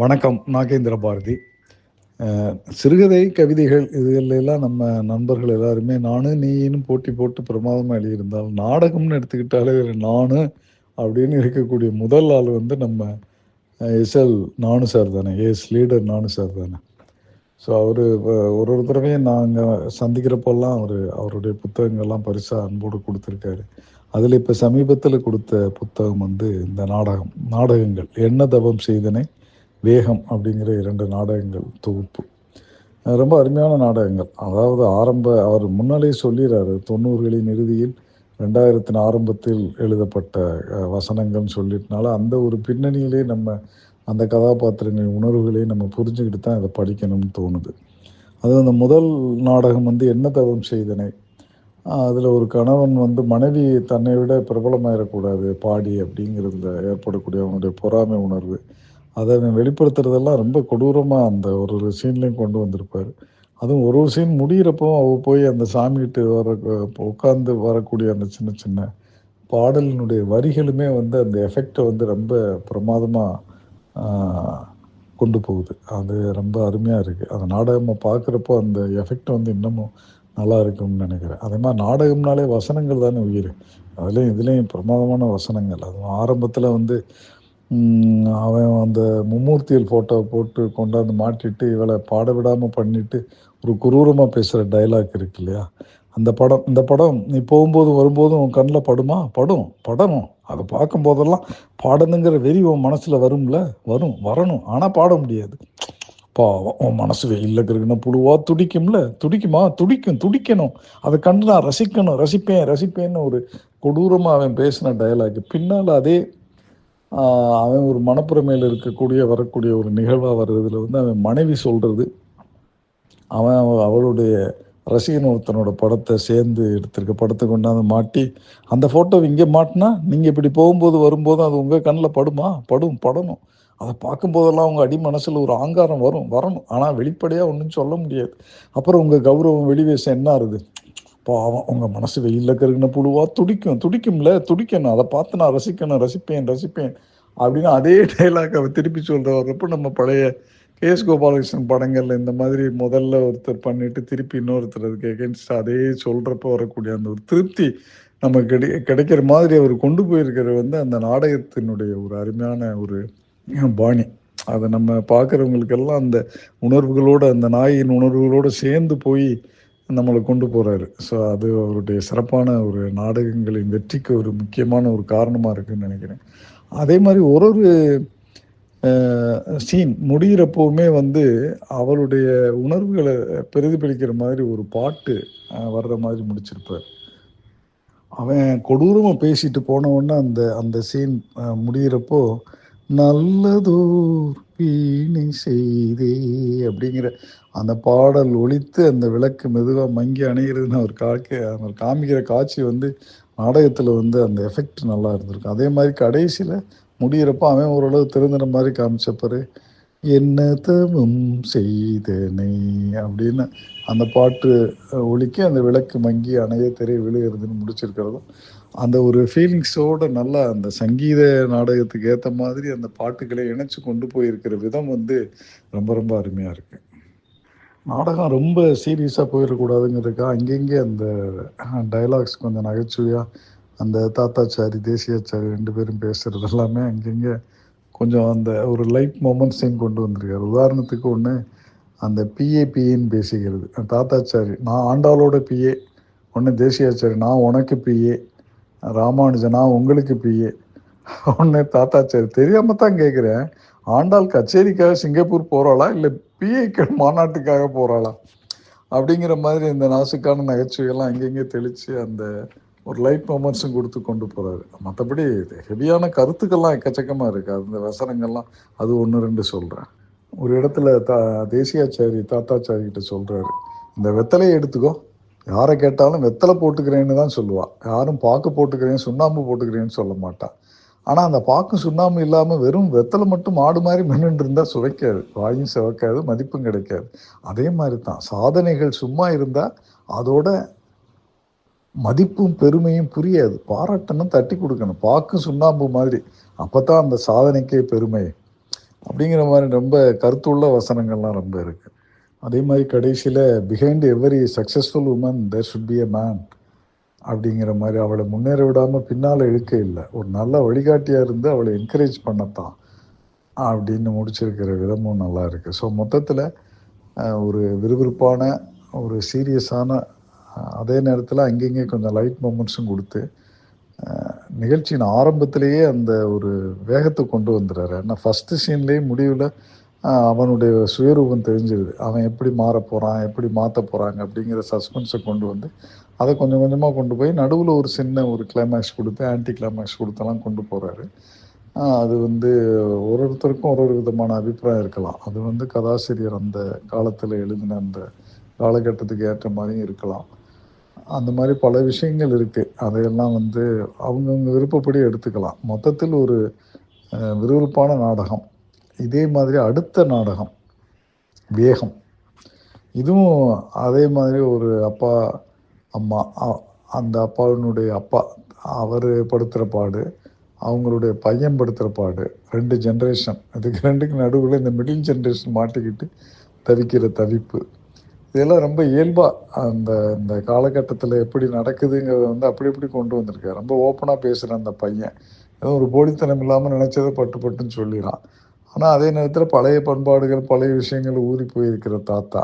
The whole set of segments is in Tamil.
வணக்கம் நாகேந்திர பாரதி. சிறுகதை கவிதைகள் இதுகளெல்லாம் நம்ம நண்பர்கள் எல்லாருமே நானும் நீயும் போட்டி போட்டு பிரமாதமாக எழுதியிருந்தால் நாடகம்னு எடுத்துக்கிட்டாலே நானு அப்படின்னு இருக்கக்கூடிய முதல் ஆள் வந்து நம்ம எஸ்எல் நானு சார் தானே எஸ் லீடர் நானு சார் தானே. ஸோ அவர் ஒரு ஒரு தடவையும் நாங்கள் சந்திக்கிறப்பெல்லாம் அவர் அவருடைய புத்தகங்கள்லாம் பரிசாக அன்போடு கொடுத்துருக்காரு. அதில் இப்போ சமீபத்தில் கொடுத்த புத்தகம் வந்து இந்த நாடகம் நாடகங்கள் என்ன தவம் செய்தனை வேகம் அப்படிங்கிற இரண்டு நாடகங்கள் தொகுப்பு. ரொம்ப அருமையான நாடகங்கள். அதாவது ஆரம்ப அவர் முன்னாலே சொல்லிடுறாரு தொண்ணூறுகளின் இறுதியில் ரெண்டாயிரத்தின் ஆரம்பத்தில் எழுதப்பட்ட வசனங்கள்னு சொல்லிட்டனால அந்த ஒரு பின்னணியிலே நம்ம அந்த கதாபாத்திரங்களின் உணர்வுகளையும் நம்ம புரிஞ்சுக்கிட்டு தான் இதை படிக்கணும்னு தோணுது. அது அந்த முதல் நாடகம் வந்து என்ன தவம் செய்தனை? அதில் ஒரு கணவன் வந்து மனைவி தன்னை விட பிரபலமாயிடக்கூடாது பாடி அப்படிங்கிறதுல ஏற்படக்கூடிய அவனுடைய பொறாமை உணர்வு. அதை அவன் வெளிப்படுத்துறதெல்லாம் ரொம்ப கொடூரமாக அந்த ஒரு ஒரு சீன்லேயும் கொண்டு வந்திருப்பார். அதுவும் ஒரு ஒரு சீன் முடிகிறப்போ அவ போய் அந்த சாமிகிட்ட வர உட்காந்து வரக்கூடிய அந்த சின்ன சின்ன பாடலினுடைய வரிகளுமே வந்து அந்த எஃபெக்டை வந்து ரொம்ப பிரமாதமாக கொண்டு போகுது. அது ரொம்ப அருமையாக இருக்குது அந்த நாடகமாக பார்க்குறப்போ அந்த எஃபெக்ட் வந்து இன்னமும் நல்லா இருக்கும்னு நினைக்கிறேன். அதே மாதிரி நாடகம்னாலே வசனங்கள் தானே உயிர். அதுலேயும் இதுலேயும் பிரமாதமான வசனங்கள். அதுவும் ஆரம்பத்தில் வந்து அவன் அந்த மும்மூர்த்தியல் ஃபோட்டோவை போட்டு கொண்டாந்து மாட்டிட்டு இவளை பாட விடாமல் பண்ணிட்டு ஒரு குரூரமாக பேசுகிற டைலாக் இருக்கு இல்லையா? அந்த படம் இந்த படம் நீ போகும்போதும் வரும்போதும் உன் கண்ணில் படுமா? படும் படணும். அதை பார்க்கும்போதெல்லாம் பாடணுங்கிற வெறி உன் மனசில் வரும்ல? வரும் வரணும். ஆனால் பாட முடியாது. பாவம் உன் மனசு வெயிலில் இருக்குன்னா புழுவா துடிக்கும்ல? துடிக்குமா? துடிக்கும் துடிக்கணும். அதை கண்டு நான் ரசிக்கணும். ரசிப்பேன் ரசிப்பேன்னு ஒரு கொடூரமாக அவன் பேசின டயலாக் பின்னால் அதே அவன் ஒரு மனப்புறமையில் இருக்கக்கூடிய வரக்கூடிய ஒரு நிகழ்வாக வர்றதுல வந்து அவன் மனைவி சொல்கிறது அவன் அவளுடைய ரசிகன் ஒருத்தனோட படத்தை சேர்ந்து எடுத்திருக்க படத்தை கொண்டாந்து மாட்டி அந்த ஃபோட்டோ இங்கே மாட்டினா நீங்கள் இப்படி போகும்போது வரும்போது அது உங்கள் கண்ணில் படுமா? படும் படணும். அதை பார்க்கும்போதெல்லாம் உங்கள் அடி மனசில் ஒரு ஆங்காரம் வரும் வரணும். ஆனால் வெளிப்படையாக ஒன்றும் சொல்ல முடியாது. அப்புறம் உங்கள் கௌரவம் வெளிவேசம் என்ன ஆகுது பாவம் உங்கள் மனசு வெயிலில் கருகின புழுவா துடிக்கும் துடிக்கும்ல துடிக்கணும். அதை பார்த்து நான் ரசிக்கணும் ரசிப்பேன் ரசிப்பேன் அப்படின்னு அதே டைலாக் அவர் திருப்பி சொல்கிற வர்றப்போ நம்ம பழைய கே. எஸ். கோபாலகிருஷ்ணன் படங்கள்ல இந்த மாதிரி முதல்ல ஒருத்தர் பண்ணிட்டு திருப்பி இன்னொருத்தர் அதுக்கு எகென்ஸ்ட் அதே சொல்கிறப்ப வரக்கூடிய அந்த ஒரு திருப்தி நமக்கு கிடை கிடைக்கிற மாதிரி அவர் கொண்டு போயிருக்கிற வந்து அந்த நாடகத்தினுடைய ஒரு அருமையான ஒரு பாணி. அதை நம்ம பார்க்குறவங்களுக்கெல்லாம் அந்த உணர்வுகளோட அந்த நாயின் உணர்வுகளோடு சேர்ந்து போய் நம்மளை கொண்டு போகிறாரு ஸோ அது அவருடைய சிறப்பான ஒரு நாடகங்களின் வெற்றிக்கு ஒரு முக்கியமான ஒரு காரணமாக இருக்குன்னு நினைக்கிறேன். அதே மாதிரி ஒரு ஒரு சீன் முடிகிறப்போவுமே வந்து அவருடைய உணர்வுகளை பிரதிபலிக்கிற மாதிரி ஒரு பாட்டு வர்ற மாதிரி முடிச்சிருப்பார். அவன் கொடூரமாக பேசிட்டு போன உடனே அந்த அந்த சீன் முடிகிறப்போ நல்லதோர் வீணை செய்தே அப்படிங்கிற அந்த பாடல் ஒழித்து அந்த விளக்கு மெதுவாக மங்கி அணைகிறதுன்னு அவர் காக்க அவர் காமிக்கிற காட்சி வந்து நாடகத்தில் வந்து அந்த எஃபெக்ட் நல்லா இருந்திருக்கும். அதே மாதிரி கடைசியில் முடிகிறப்ப அவன் ஓரளவு திருந்தின மாதிரி காமிச்சப்பாரு என்ன தவம் செய்தனை அப்படின்னு அந்த பாட்டு ஒழிக்க அந்த விளக்கு மங்கி அணைய தெரிய விழுகிறதுன்னு முடிச்சிருக்கிறதும் அந்த ஒரு ஃபீலிங்ஸோட நல்லா அந்த சங்கீத நாடகத்துக்கு ஏற்ற மாதிரி அந்த பாட்டுகளை இணைச்சு கொண்டு போயிருக்கிற விதம் வந்து ரொம்ப ரொம்ப அருமையாக இருக்கு. நாடகம் ரொம்ப சீரியஸாக போயிடக்கூடாதுங்கிறதுக்கா அங்கங்கே அந்த டைலாக்ஸ் கொஞ்சம் நகைச்சுவையாக அந்த தாத்தாச்சாரி தேசியாச்சாரி ரெண்டு பேரும் பேசுறது எல்லாமே அங்கங்கே கொஞ்சம் அந்த ஒரு லைட் மொமெண்ட்ஸையும் கொண்டு வந்திருக்காரு. உதாரணத்துக்கு ஒன்று அந்த பிஏபிஏன்னு பேசிக்கிறது. தாத்தாச்சாரி நான் ஆண்டாளோட பிஏ ஒன்று தேசியாச்சாரி நான் உனக்கு பிஏ ராமானுஜன் நான் உங்களுக்கு பிஏ ஒன்று தாத்தாச்சாரி. தெரியாமல் தான் கேட்குறேன் ஆண்டாள் கச்சேரிக்காக சிங்கப்பூர் போகிறாளா இல்லை பிஏக்கள் மாநாட்டுக்காக போகிறாளா அப்படிங்கிற மாதிரி இந்த நாசுக்கான நகைச்சுவையெல்லாம் அங்கங்கே தெளித்து அந்த ஒரு லைட் மொமெண்ட்ஸும் கொடுத்து கொண்டு போகிறாரு மற்றபடி ஹெவியான கருத்துக்கள்லாம் எக்கச்சக்கமாக இருக்குது அந்த வசனங்கள்லாம் அது ஒன்று ரெண்டு சொல்கிறேன் ஒரு இடத்துல தா தேசியாச்சாரி தாத்தாச்சாரி கிட்ட சொல்கிறாரு இந்த வெத்தலையை எடுத்துக்கோ. யாரை கேட்டாலும் வெத்தலை போட்டுக்கிறேன்னு தான் சொல்லுவாள் யாரும் பாக்கு போட்டுக்கிறேன் சுண்ணாம்பு போட்டுக்கிறேன்னு சொல்ல மாட்டாள் ஆனால் அந்த பாக்கும் சுண்ணாம்பு இல்லாமல் வெறும் வெத்தலை மட்டும் மாடு மாதிரி மின்னுட்டு இருந்தால் சுவைக்காது. வாயும் சுவைக்காது மதிப்பும் கிடைக்காது. அதே மாதிரி தான் சாதனைகள் சும்மா இருந்தால் அதோட மதிப்பும் பெருமையும் புரியாது. பாராட்டணும் தட்டி கொடுக்கணும். பாக்கும் சுண்ணாம்பு மாதிரி. அப்போ தான் அந்த சாதனைக்கே பெருமை. அப்படிங்கிற மாதிரி ரொம்ப கருத்துள்ள வசனங்கள்லாம் ரொம்ப இருக்கு. அதே மாதிரி கடைசியில் behind every successful woman there should be a man அப்படிங்கிற மாதிரி அவளை முன்னேற விடாமல் பின்னால் இழுக்க இல்லை. ஒரு நல்ல வழிகாட்டியாக இருந்து அவளை என்கரேஜ் பண்ணத்தான். அப்படின்னு முடிச்சிருக்கிற விதமும் நல்லா இருக்குது ஸோ மொத்தத்தில் ஒரு விறுவிறுப்பான ஒரு சீரியஸான அதே நேரத்தில் அங்கங்கே கொஞ்சம் லைட் மூமெண்ட்ஸும் கொடுத்து நிகழ்ச்சியின் ஆரம்பத்திலேயே அந்த ஒரு வேகத்தை கொண்டு வந்துடுறாரு. ஏன்னா ஃபஸ்ட்டு சீன்லேயே முடிவில் அவனுடைய சுயரூபம் தெரிஞ்சிருது. அவன் எப்படி மாற போகிறான் எப்படி மாற்ற போகிறாங்க அப்படிங்கிற சஸ்பென்ஸை கொண்டு வந்து அதை கொஞ்சம் கொஞ்சமாக கொண்டு போய் நடுவில் ஒரு சின்ன ஒரு கிளைமேக்ஸ் கொடுத்து ஆன்டி கிளைமேக்ஸ் கொடுத்தெல்லாம் கொண்டு போகிறாரு அது வந்து ஒரு ஒருத்தருக்கும் ஒரு ஒரு விதமான அபிப்பிராயம் இருக்கலாம். அது வந்து கதாசிரியர் அந்த காலத்தில் எழுதின அந்த காலகட்டத்துக்கு ஏற்ற மாதிரியும் இருக்கலாம். அந்த மாதிரி பல விஷயங்கள் இருக்குது அதையெல்லாம் வந்து அவங்கவுங்க விருப்பப்படி எடுத்துக்கலாம். மொத்தத்தில் ஒரு விறுவிறுப்பான நாடகம். இதே மாதிரி அடுத்த நாடகம் வேகம். இதுவும் அதே மாதிரி ஒரு அப்பா அம்மா அந்த அப்பாவினுடைய அப்பா அவர் படுத்துகிற பாடு அவங்களுடைய பையன் படுத்துகிற பாடு ரெண்டு ஜென்ரேஷன் அதுக்கு ரெண்டுக்கு நடுவில் இந்த மிடில் ஜென்ரேஷன் மாட்டிக்கிட்டு தவிக்கிற தவிப்பு. இதெல்லாம் ரொம்ப இயல்பாக அந்த இந்த காலகட்டத்தில் எப்படி நடக்குதுங்கிறத வந்து அப்படி இப்படி கொண்டு வந்திருக்காரு. ரொம்ப ஓப்பனாக பேசுகிற அந்த பையன். ஏதோ ஒரு போலித்தனம் இல்லாமல் நினச்சதை பட்டு பட்டுன்னு சொல்லிடுறான் ஆனால் அதே நேரத்தில் பழைய பண்பாடுகள் பழைய விஷயங்கள் ஊறி போயிருக்கிற தாத்தா.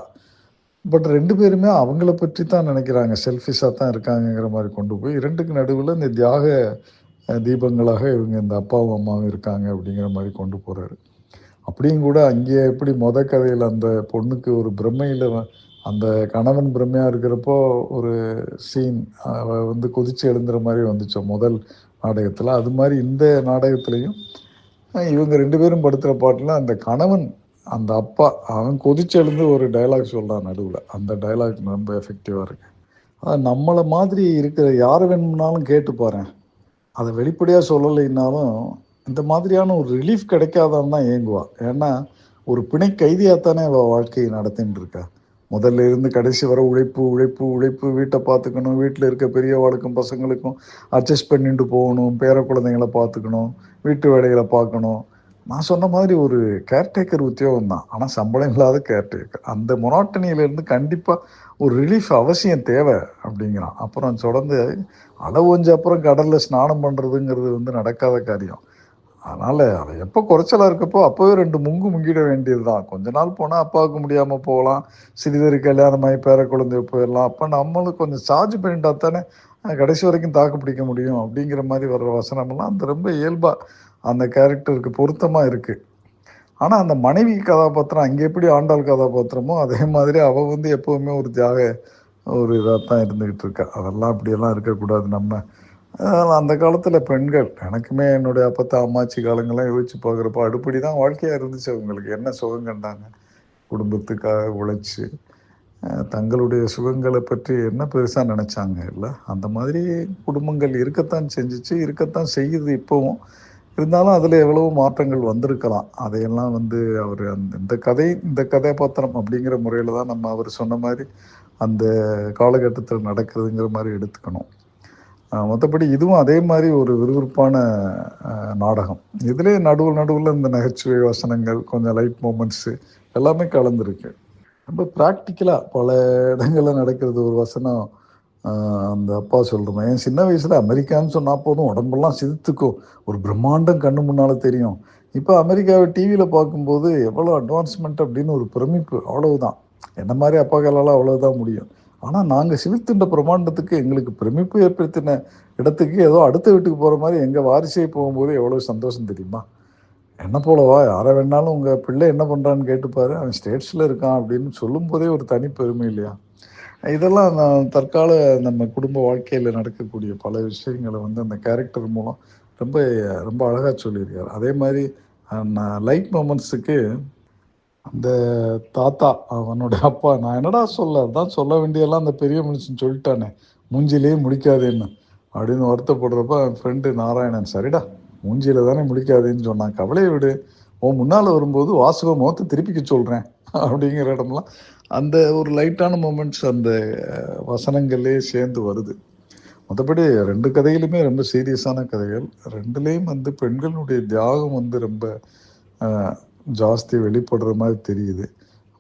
பட் ரெண்டு பேருமே அவங்கள பற்றி தான் நினைக்கிறாங்க. செல்ஃபிஷாக தான் இருக்காங்கங்கிற மாதிரி கொண்டு போய் இரண்டுக்கு நடுவில் இந்த தியாக தீபங்களாக இவங்க இந்த அப்பாவும் அம்மாவும் இருக்காங்க அப்படிங்கிற மாதிரி கொண்டு போகிறாரு அப்படியும் கூட அங்கேயே எப்படி மொத கதையில் அந்த பொண்ணுக்கு ஒரு பிரம்மையில் அந்த கணவன் பிரம்மையாக இருக்கிறப்போ ஒரு சீன் வந்து கொதிச்சு எழுந்துற மாதிரி வந்துச்சோ முதல் நாடகத்தில். அது மாதிரி இந்த நாடகத்துலேயும் இவங்க ரெண்டு பேரும் படுத்துகிற பாட்டில் அந்த கணவன் அந்த அப்பா அவன் கொதிச்சு எழுந்து ஒரு டைலாக் சொல்கிறான் நடுவில். அந்த டைலாக் ரொம்ப எஃபெக்டிவாக இருக்கு. அது நம்மளை மாதிரி இருக்கிற யார் வேணும்னாலும் கேட்டு பாரு அதை வெளிப்படையாக சொல்லலைன்னாலும் இந்த மாதிரியான ஒரு ரிலீஃப் கிடைக்காதான் தான் ஏங்குவா. ஏன்னா ஒரு பிணை கைதியாகத்தானே அவள் வாழ்க்கையை நடத்தின்னு இருக்கா. முதல்ல இருந்து கடைசி வர உழைப்பு உழைப்பு உழைப்பு வீட்டை பார்த்துக்கணும். வீட்டில் இருக்க பெரியவாளுக்கும் பசங்களுக்கும் அட்ஜஸ்ட் பண்ணிட்டு போகணும். பேர குழந்தைங்களை பார்த்துக்கணும். வீட்டு வேலைகளை பார்க்கணும். நான் சொன்ன மாதிரி ஒரு கேர்டேக்கர் உத்தியோகம் தான் ஆனால் சம்பளம் இல்லாத கேர்டேக்கர் அந்த மொனாட்டனியிலேருந்து கண்டிப்பாக ஒரு ரிலீஃப் அவசியம் தேவை அப்படிங்கிறான். அப்புறம் தொடர்ந்து அளவு கொஞ்சம் அப்புறம் கடலில் ஸ்நானம் பண்ணுறதுங்கிறது வந்து நடக்காத காரியம். அதனால் அதை எப்போ குறைச்சலாக இருக்கப்போ அப்போவே ரெண்டு முங்கு முங்கிட வேண்டியது தான் கொஞ்ச நாள் போனால் அப்பாவுக்கு முடியாமல் போகலாம். சிறிதறி கல்யாணமாகி பேர குழந்தைய போயிடலாம். அப்போ நம்மளும் கொஞ்சம் சார்ஜ் பண்ணிட்டா தானே கடைசி வரைக்கும் தாக்கு பிடிக்க முடியும் அப்படிங்கிற மாதிரி வர்ற வசனமெல்லாம் அந்த ரொம்ப இயல்பாக அந்த கேரக்டருக்கு பொருத்தமாக இருக்குது ஆனால் அந்த மனைவி கதாபாத்திரம் அங்கே எப்படி ஆண்டாள் கதாபாத்திரமோ அதே மாதிரி அவள் வந்து எப்போவுமே ஒரு தியாக ஒரு இதாக தான் இருந்துக்கிட்டு இருக்கா. அதெல்லாம் அப்படியெல்லாம் இருக்கக்கூடாது நம்ம. அந்த காலத்தில் பெண்கள் எனக்குமே என்னுடைய அப்பத்தா அம்மாச்சி காலங்கள்லாம் யோசிச்சு பார்க்குறப்போ அடுப்படி தான் வாழ்க்கையாக இருந்துச்சு அவங்களுக்கு. என்ன சுகம் கண்டாங்க குடும்பத்துக்காக உழைச்சி தங்களுடைய சுகங்களை பற்றி என்ன பெருசாக நினச்சாங்க? இல்லை அந்த மாதிரி குடும்பங்கள் இருக்கத்தான் செஞ்சிச்சு இருக்கத்தான் செய்யுது இப்போவும். இருந்தாலும் அதில் எவ்வளவோ மாற்றங்கள் வந்திருக்கலாம். அதையெல்லாம் வந்து அவர் அந்த இந்த கதை இந்த கதாபாத்திரம் அப்படிங்கிற முறையில் தான் நம்ம அவர் சொன்ன மாதிரி அந்த காலகட்டத்தில் நடக்கிறதுங்கிற மாதிரி எடுத்துக்கணும். மற்றபடி இதுவும் அதே மாதிரி ஒரு விறுவிறுப்பான நாடகம். இதுலேயே நடுவில் நடுவில் இந்த நகைச்சுவை வசனங்கள் கொஞ்சம் லைட் மூமெண்ட்ஸு எல்லாமே கலந்துருக்கு. ரொம்ப ப்ராக்டிக்கலாக பல இடங்களில் நடக்கிறது ஒரு வசனம் அந்த அப்பா சொல்கிறோம் என் சின்ன வயசில் அமெரிக்கான்னு சொன்னால் போதும் உடம்பெல்லாம் சிரித்துக்கும். ஒரு பிரம்மாண்டம் கண்ணு முன்னால் தெரியும். இப்போ அமெரிக்காவை டிவியில் பார்க்கும்போது எவ்வளோ அட்வான்ஸ்மெண்ட் அப்படின்னு ஒரு பிரமிப்பு அவ்வளவுதான். என்ன மாதிரி அப்பாக்களால் அவ்வளவுதான் முடியும். ஆனால் நாங்கள் சிவித்துண்ட பிரமாண்டத்துக்கு எங்களுக்கு பிரமிப்பு ஏற்படுத்தின இடத்துக்கு ஏதோ அடுத்த வீட்டுக்கு போகிற மாதிரி எங்கள் வாரிசை போகும்போது எவ்வளோ சந்தோஷம் தெரியுமா? என்ன போலவா? யாரை வேணாலும் உங்கள் பிள்ளை என்ன பண்ணுறான்னு கேட்டுப்பாரு. அவன் ஸ்டேட்ஸில் இருக்கான் அப்படின்னு சொல்லும் போதே ஒரு தனி பெருமை இல்லையா? இதெல்லாம் நான் தற்கால நம்ம குடும்ப வாழ்க்கையில் நடக்கக்கூடிய பல விஷயங்களை வந்து அந்த கேரக்டர் மூலம் ரொம்ப ரொம்ப அழகாக சொல்லியிருக்கார். அதே மாதிரி லைட் மூமெண்ட்ஸுக்கு அந்த தாத்தா அவனோட அப்பா. நான் என்னடா சொல்ல? அதான் சொல்ல வேண்டியெல்லாம் அந்த பெரிய மனுஷன் சொல்லிட்டானே. மூஞ்சிலேயே முடிக்காதேன்னு. அப்படின்னு வருத்தப்படுறப்ப என் ஃப்ரெண்டு நாராயணன் சரிடா மூஞ்சியில தானே முடிக்காதேன்னு சொன்னான். கவலையை விடு. உன் முன்னால் வரும்போது வாசக முகத்தை திருப்பிக்க சொல்கிறேன் அப்படிங்கிற இடம்லாம் அந்த ஒரு லைட்டான மூமெண்ட்ஸ் அந்த வசனங்களே சேர்ந்து வருது. மற்றபடி ரெண்டு கதையிலுமே ரொம்ப சீரியஸான கதைகள். ரெண்டுலேயும் வந்து பெண்களுடைய தியாகம் வந்து ரொம்ப ஜாஸ்தி வெளிப்படுற மாதிரி தெரியுது.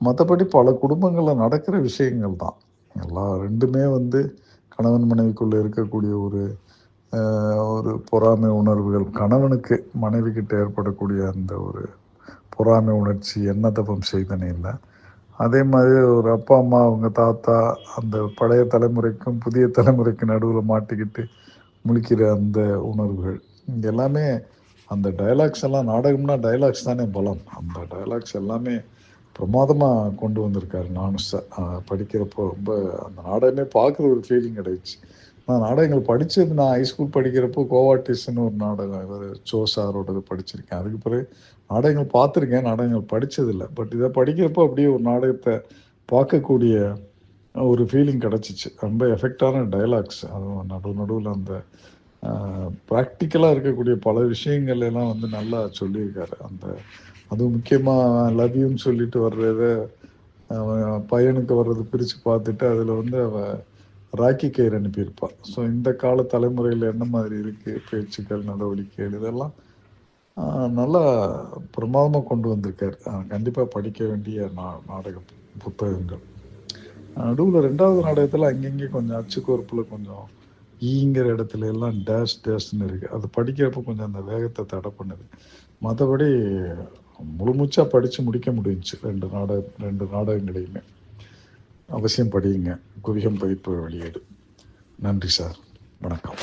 மற்றபடி பல குடும்பங்களில் நடக்கிற விஷயங்கள் தான். எல்லா ரெண்டுமே வந்து கணவன் மனைவிக்குள்ளே இருக்கக்கூடிய ஒரு ஒரு பொறாமை உணர்வுகள். கணவனுக்கு மனைவி கிட்ட ஏற்படக்கூடிய அந்த ஒரு பொறாமை உணர்ச்சி என்ன தப்பம் செய்தனே இல்லை. அதே மாதிரி ஒரு அப்பா அம்மா அவங்க தாத்தா அந்த பழைய தலைமுறைக்கும் புதிய தலைமுறைக்கு நடுவில் மாட்டிக்கிட்டு முழிக்கிற அந்த உணர்வுகள். இங்க எல்லாமே அந்த டயலாக்ஸ் எல்லாம் நாடகம்னா டயலாக்ஸ் தானே பலம். அந்த டயலாக்ஸ் எல்லாமே பிரமாதமாக கொண்டு வந்திருக்காரு நானும் ச படிக்கிறப்போ. ரொம்ப அந்த நாடகமே பார்க்குற ஒரு ஃபீலிங் கிடைச்சி. நான் நாடகங்கள் படித்தது நான் ஹைஸ்கூல் படிக்கிறப்போ கோவாட்டிஸ்னு ஒரு நாடகம் இவர் சோ சாரோடது படிச்சிருக்கேன். அதுக்கு பிறகு நாடகங்கள் பார்த்துருக்கேன் நாடகங்கள் படித்ததில்லை பட் இதை படிக்கிறப்போ அப்படியே ஒரு நாடகத்தை பார்க்கக்கூடிய ஒரு ஃபீலிங் கிடச்சிச்சு. ரொம்ப எஃபெக்டான டயலாக்ஸ் அதுவும் நடு நடுவில் அந்த ப்ராக்டிக்கலாக இருக்கக்கூடிய பல விஷயங்கள் எல்லாம் வந்து நல்லா சொல்லியிருக்காரு. அந்த அதுவும் முக்கியமாக லவ்யூன்னு சொல்லிட்டு வர்றத அவன் பையனுக்கு வர்றது பிரித்து பார்த்துட்டு அதில் வந்து அவ ராக்கி கயிறு அனுப்பியிருப்பாள் ஸோ இந்த கால தலைமுறையில் என்ன மாதிரி இருக்குது பேச்சுக்கள் நடவடிக்கைகள் இதெல்லாம் நல்லா பிரமாதமாக கொண்டு வந்திருக்காரு. கண்டிப்பாக படிக்க வேண்டிய நா நாடக புத்தகங்கள். நடுவில் ரெண்டாவது நாடகத்தில் அங்கங்கே கொஞ்சம் அச்சுக்கோர்ப்பில் கொஞ்சம் ஈங்கிற இடத்துல எல்லாம் டேஷ் டேஷ்னு இருக்குது அது படிக்கிறப்ப கொஞ்சம் அந்த வேகத்தை தடை பண்ணுது. மற்றபடி முழுமூச்சாக படித்து முடிக்க முடிஞ்சுச்சு. ரெண்டு நாடக ரெண்டு நாடகங்களையுமே. அவசியம் படியுங்க. குவிகம் பதிப்பு வெளியீடு. நன்றி சார். வணக்கம்.